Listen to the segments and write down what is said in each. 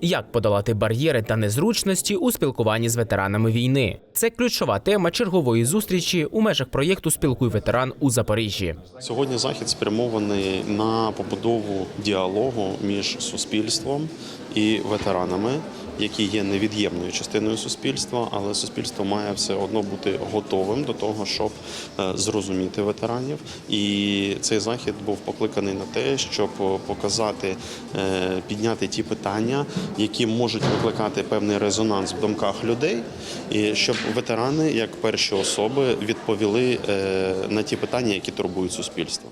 Як подолати бар'єри та незручності у спілкуванні з ветеранами війни? Це ключова тема чергової зустрічі у межах проєкту Спілкуй ветеран у Запоріжжі. Сьогодні захід спрямований на побудову діалогу між суспільством і ветеранами, які є невід'ємною частиною суспільства, але суспільство має все одно бути готовим до того, щоб е, зрозуміти ветеранів. І цей захід був покликаний на те, щоб показати, е, підняти ті питання, які можуть викликати певний резонанс в думках людей, і щоб ветерани, як перші особи, відповіли е, на ті питання, які турбують суспільство.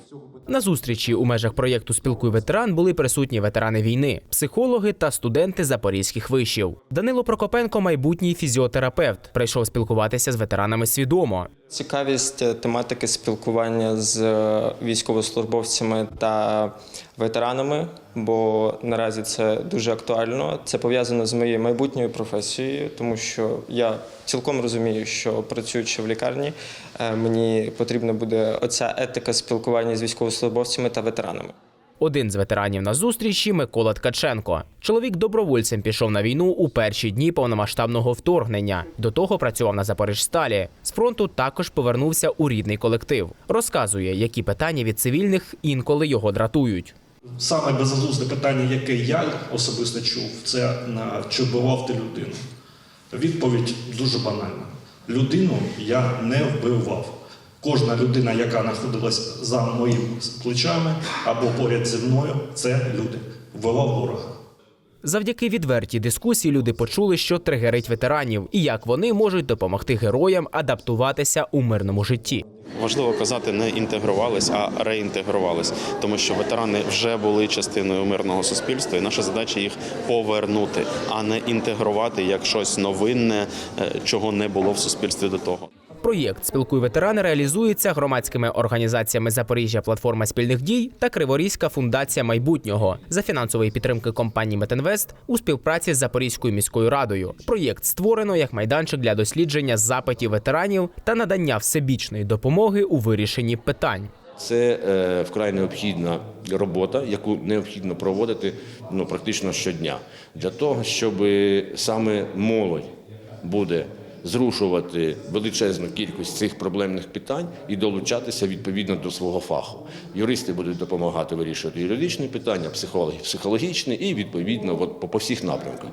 На зустрічі у межах проєкту Спілкуй ветеран були присутні ветерани війни, психологи та студенти запорізьких вишів. Данило Прокопенко, майбутній фізіотерапевт, прийшов спілкуватися з ветеранами свідомо. Цікавість е, тематики спілкування з е, військовослужбовцями та ветеранами, бо наразі це дуже актуально. Це пов'язано з моєю майбутньою професією, тому що я цілком розумію, що працюючи в лікарні, е, мені потрібна буде оця етика спілкування з військовослужбовцями та ветеранами. Один з ветеранів на зустрічі Микола Ткаченко. Чоловік добровольцем пішов на війну у перші дні повномасштабного вторгнення. До того працював на Запоріжсталі. З фронту також повернувся у рідний колектив. Розказує, які питання від цивільних інколи його дратують. Саме безглузде питання, яке я особисто чув, це на чи вбивав ти людину. Відповідь дуже банальна. Людину я не вбивав. Кожна людина, яка знаходилась за моїми плечами або поряд зі мною, це люди. Вбивав ворога. Завдяки відвертій дискусії люди почули, що тригерить ветеранів і як вони можуть допомогти героям адаптуватися у мирному житті. Важливо казати, не інтегрувались, а реінтегрувались, тому що ветерани вже були частиною мирного суспільства, і наша задача їх повернути, а не інтегрувати як щось новинне, е, чого не було в суспільстві до того. Проєкт Спілкуй ветерани реалізується громадськими організаціями Запоріжжя Платформа спільних дій та Криворізька фундація майбутнього за фінансової підтримки компанії Метинвест у співпраці з Запорізькою міською радою. Проєкт створено як майданчик для дослідження запитів ветеранів та надання всебічної допомоги у вирішенні питань. Це е, вкрай необхідна робота, яку необхідно проводити ну, практично щодня, для того, щоб саме молодь буде зрушувати величезну кількість цих проблемних питань і долучатися відповідно до свого фаху. Юристи будуть допомагати вирішувати юридичні питання, психологи психологічні і відповідно от, по, всіх напрямках.